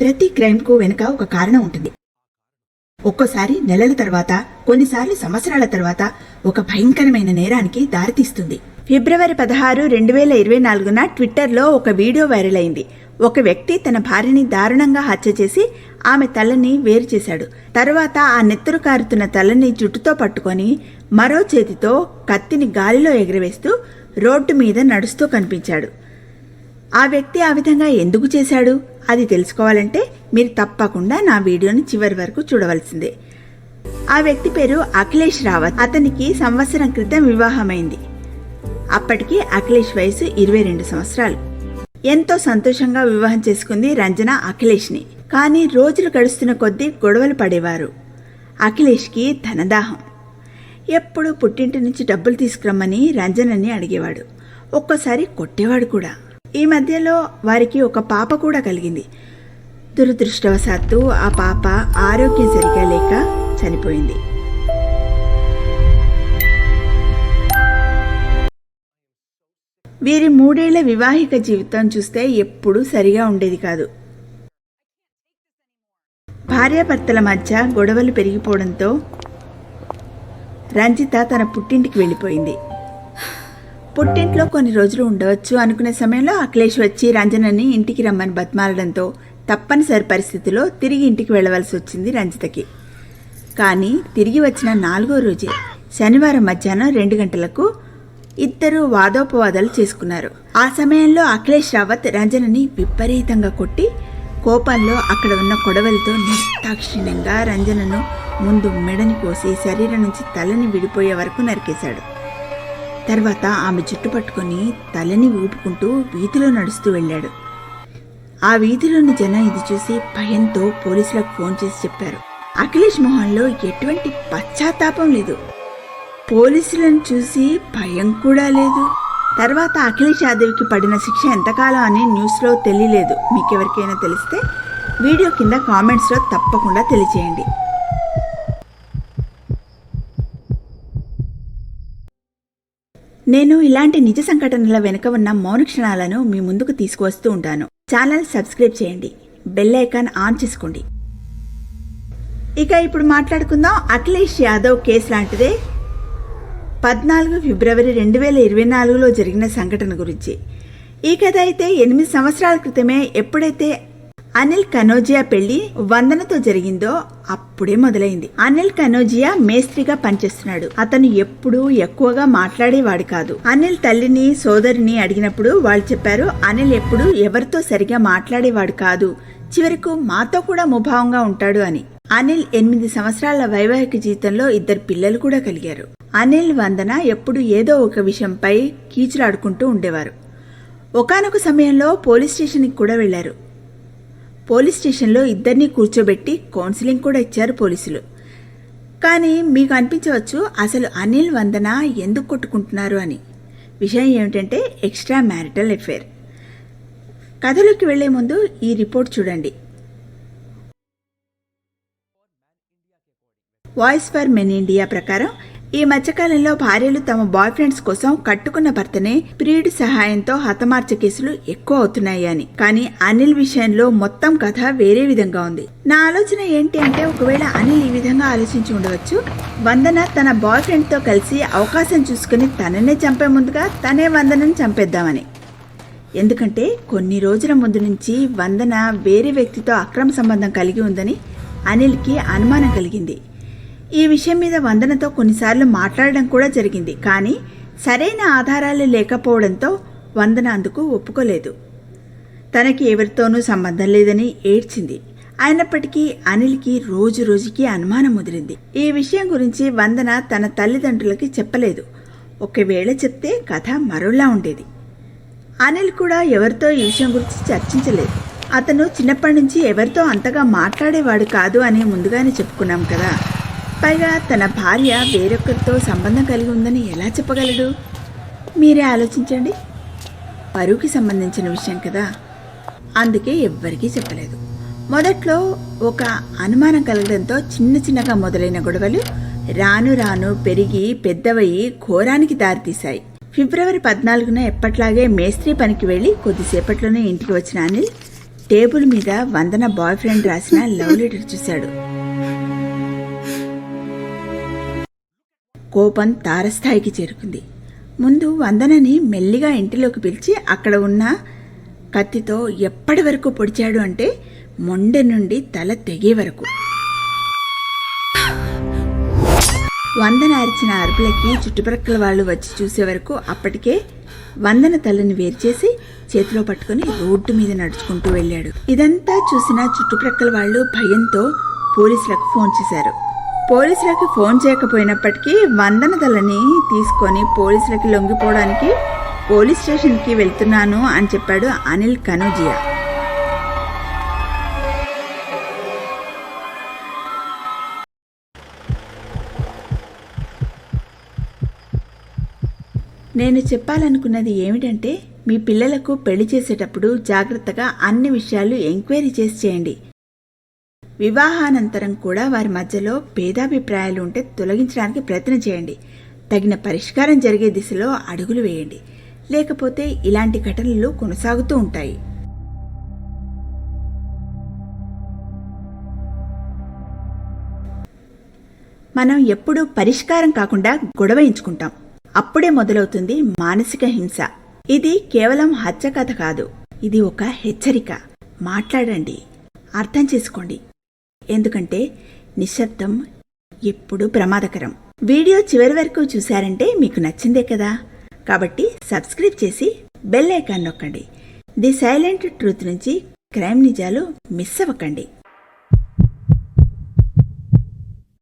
ప్రతి క్రైమ్కు వెనుక ఒక కారణం ఉంటుంది. ఒక్కోసారి నెలల తర్వాత కొన్నిసార్లు సంవత్సరాల తర్వాత ఒక భయంకరమైన నేరానికి దారితీస్తుంది. ఫిబ్రవరి పదహారు రెండు వేల ఇరవై నాలుగున ట్విట్టర్లో ఒక వీడియో వైరల్ అయింది. ఒక వ్యక్తి తన భార్యని దారుణంగా హత్య చేసి ఆమె తలని వేరు చేశాడు. తర్వాత ఆ నెత్తురు కారుతున్న తలని జుట్టుతో పట్టుకొని మరో చేతితో కత్తిని గాలిలో ఎగరవేస్తూ రోడ్డు మీద నడుస్తూ కనిపించాడు. ఆ వ్యక్తి ఆ విధంగా ఎందుకు చేశాడు? అది తెలుసుకోవాలంటే మీరు తప్పకుండా నా వీడియోని చివరి వరకు చూడవలసిందే. ఆ వ్యక్తి పేరు అఖిలేష్ రావత్. అతనికి సంవత్సరం క్రితం వివాహమైంది. అప్పటికి అఖిలేష్ వయసు ఇరవై రెండు సంవత్సరాలు. ఎంతో సంతోషంగా వివాహం చేసుకుంది రంజన అఖిలేష్ని. కానీ రోజులు గడుస్తున్న కొద్దీ గొడవలు పడేవారు. అఖిలేష్కి ధనదాహం. ఎప్పుడు పుట్టింటి నుంచి డబ్బులు తీసుకురమ్మని రంజనని అడిగేవాడు. ఒక్కోసారి కొట్టేవాడు కూడా. ఈ మధ్యలో వారికి ఒక పాప కూడా కలిగింది. దురదృష్టవశాత్తు ఆ పాప ఆరోగ్యం సరిగా లేక చనిపోయింది. వీరి మూడేళ్ళ వివాహిక జీవితం చూస్తే ఎప్పుడూ సరిగా ఉండేది కాదు. భార్యాభర్తల మధ్య గొడవలు పెరిగిపోవడంతో రంజిత తన పుట్టింటికి వెళ్ళిపోయింది. పుట్టింట్లో కొన్ని రోజులు ఉండవచ్చు అనుకునే సమయంలో అఖిలేష్ వచ్చి రంజనని ఇంటికి రమ్మని బతిమాలడంతో తప్పనిసరి పరిస్థితిలో తిరిగి ఇంటికి వెళ్ళవలసి వచ్చింది రంజితకి. కానీ తిరిగి వచ్చిన నాలుగో రోజే శనివారం మధ్యాహ్నం రెండు గంటలకు ఇద్దరు వాదోపవాదాలు చేసుకున్నారు. ఆ సమయంలో అఖిలేష్ రావత్ రంజనని విపరీతంగా కొట్టి కోపంలో అక్కడ ఉన్న కొడవలతో నిర్దాక్షిణ్యంగా రంజనను ముందు మెడని కోసి శరీరం నుంచి తలని విడిపోయే వరకు నరికేశాడు. తర్వాత ఆమె జుట్టు పట్టుకొని తలని ఊపుకుంటూ వీధిలో నడుస్తూ వెళ్ళాడు. ఆ వీధిలోని జనం ఇది చూసి భయంతో పోలీసులకు ఫోన్ చేసి చెప్పారు. అఖిలేష్ మొహంలో ఎటువంటి పశ్చాత్తాపం లేదు. పోలీసులను చూసి భయం కూడా లేదు. తర్వాత అఖిలేష్ యాదవ్కి పడిన శిక్ష ఎంతకాలం అని న్యూస్లో తెలియలేదు. మీకెవరికైనా తెలిస్తే వీడియో కింద కామెంట్స్లో తప్పకుండా తెలియచేయండి. నేను ఇలాంటి నిజ సంఘటనల వెనుక ఉన్న మౌన క్షణాలను మీ ముందుకు తీసుకువస్తూ ఉంటాను. ఛానల్ సబ్స్క్రైబ్ చేయండి. బెల్ ఐకాన్ ఆన్ చేసుకోండి. ఇక ఇప్పుడు మాట్లాడుకుందాం అఖిలేష్ యాదవ్ కేసు లాంటిదే. పద్నాలుగు ఫిబ్రవరి రెండు వేల ఇరవై నాలుగులో జరిగిన సంఘటన గురించి. ఈ కథ అయితే ఎనిమిది సంవత్సరాల క్రితమే ఎప్పుడైతే అనిల్ కనోజియా పెళ్ళి వందనతో జరిగిందో అప్పుడే మొదలైంది. అనిల్ కనోజియా మేస్త్రిగా పనిచేస్తున్నాడు. అతను ఎప్పుడూ ఎక్కువగా మాట్లాడేవాడు కాదు. అనిల్ తల్లిని సోదరిని అడిగినప్పుడు వాళ్ళు చెప్పారు అనిల్ ఎప్పుడు ఎవరితో సరిగా మాట్లాడేవాడు కాదు. చివరకు మాతో కూడా ముభావంగా ఉంటాడు అని. అనిల్ ఎనిమిది సంవత్సరాల వైవాహిక జీవితంలో ఇద్దరు పిల్లలు కూడా కలిగారు. అనిల్ వందన ఎప్పుడు ఏదో ఒక విషయంపై కీచులాడుకుంటూ ఉండేవారు. ఒకానొక సమయంలో పోలీస్ స్టేషన్కి కూడా వెళ్ళారు పోలీస్ స్టేషన్లో ఇద్దరిని కూర్చోబెట్టి కౌన్సిలింగ్ కూడా ఇచ్చారు పోలీసులు. కానీ మీకు అనిపించవచ్చు అసలు అనిల్ వందన ఎందుకు కొట్టుకుంటున్నారు అని. విషయం ఏమిటంటే ఎక్స్ట్రా మ్యారిటల్ అఫేర్ కథలోకి వెళ్ళే ముందు ఈ రిపోర్ట్ చూడండి. వాయిస్ ఫర్ మెన్ ఇండియా ప్రకారం ఈ మధ్యకాలంలో భార్యలు తమ బాయ్ ఫ్రెండ్స్ కోసం కట్టుకున్న భర్తనే ప్రియుడి సహాయంతో హతమార్చ కేసులు ఎక్కువ అవుతున్నాయని కానీ అనిల్ విషయంలో మొత్తం కథ వేరే విధంగా ఉంది. నా ఆలోచన ఏంటి అంటే ఒకవేళ అనిల్ ఈ విధంగా ఆలోచించి ఉండవచ్చు. వందన తన బాయ్ ఫ్రెండ్తో కలిసి అవకాశం చూసుకుని తననే చంపే ముందుగా తనే వందనని చంపేద్దామని. ఎందుకంటే కొన్ని రోజుల ముందు నుంచి వందన వేరే వ్యక్తితో అక్రమ సంబంధం కలిగి ఉందని అనిల్కి అనుమానం కలిగింది. ఈ విషయం మీద వందనతో కొన్నిసార్లు మాట్లాడడం కూడా జరిగింది. కానీ సరైన ఆధారాలు లేకపోవడంతో వందన అందుకు ఒప్పుకోలేదు. తనకి ఎవరితోనూ సంబంధం లేదని ఏడ్చింది. అయినప్పటికీ అనిల్కి రోజు రోజుకి అనుమానం ముదిరింది. ఈ విషయం గురించి వందన తన తల్లిదండ్రులకి చెప్పలేదు. ఒకవేళ చెప్తే కథ మరోలా ఉండేది. అనిల్ కూడా ఎవరితో ఈ విషయం గురించి చర్చించలేదు. అతను చిన్నప్పటి నుంచి ఎవరితో అంతగా మాట్లాడేవాడు కాదు అని ముందుగానే చెప్పుకున్నాం కదా. పైగా తన భార్య వేరొకరితో సంబంధం కలిగి ఉందని ఎలా చెప్పగలడు? మీరే ఆలోచించండి. పరువుకి సంబంధించిన విషయం కదా. అందుకే ఎవ్వరికీ చెప్పలేదు. మొదట్లో ఒక అనుమానం కలగడంతో చిన్న చిన్నగా మొదలైన గొడవలు రాను రాను పెరిగి పెద్దవయ్యి ఘోరానికి దారితీశాయి. ఫిబ్రవరి పద్నాలుగున ఎప్పట్లాగే మేస్త్రి పనికి వెళ్ళి కొద్దిసేపట్లోనే ఇంటికి వచ్చిన అనిల్ టేబుల్ మీద వందన బాయ్ ఫ్రెండ్ రాసిన లవ్ లెటర్ చూశాడు. కోపం తారస్థాయికి చేరుకుంది. ముందు వందనని మెల్లిగా ఇంటిలోకి పిలిచి అక్కడ ఉన్న కత్తితో ఎప్పటి వరకు పొడిచాడు అంటే మొండె నుండి తల తెగే వరకు. వందన అరిచిన అరుపులకి చుట్టుప్రక్కల వాళ్ళు వచ్చి చూసే వరకు అప్పటికే వందన తలని వేరు చేసి చేతిలో పట్టుకుని రోడ్డు మీద నడుచుకుంటూ వెళ్ళాడు. ఇదంతా చూసిన చుట్టుప్రక్కల వాళ్ళు భయంతో పోలీసులకు ఫోన్ చేశారు. పోలీసులకి ఫోన్ చేయకపోయినప్పటికీ వందన తలని తీసుకొని పోలీసులకి లొంగిపోవడానికి పోలీస్ స్టేషన్కి వెళ్తున్నాను అని చెప్పాడు అనిల్ కనోజియా. నేను చెప్పాలనుకున్నది ఏమిటంటే మీ పిల్లలకు పెళ్ళి చేసేటప్పుడు జాగ్రత్తగా అన్ని విషయాలు ఎంక్వైరీ చేసి చేయండి. వివాహానంతరం కూడా వారి మధ్యలో భేదాభిప్రాయాలు ఉంటే తొలగించడానికి ప్రయత్నం చేయండి. తగిన పరిష్కారం జరిగే దిశలో అడుగులు వేయండి. లేకపోతే ఇలాంటి ఘటనలు కొనసాగుతూ ఉంటాయి. మనం ఎప్పుడూ పరిష్కారం కాకుండా గొడవ ఎంచుకుంటాం. అప్పుడే మొదలవుతుంది మానసిక హింస. ఇది కేవలం హత్య కథ కాదు. ఇది ఒక హెచ్చరిక. మాట్లాడండి. అర్థం చేసుకోండి. ఎందుకంటే నిశ్శబ్దం ఎప్పుడూ ప్రమాదకరం. వీడియో చివరి వరకు చూశారంటే మీకు నచ్చిందే కదా? కాబట్టి సబ్స్క్రైబ్ చేసి బెల్ ఐకాన్ నొక్కండి. ది సైలెంట్ ట్రూత్ నుంచి క్రైమ్ నిజాలు మిస్ అవ్వకండి.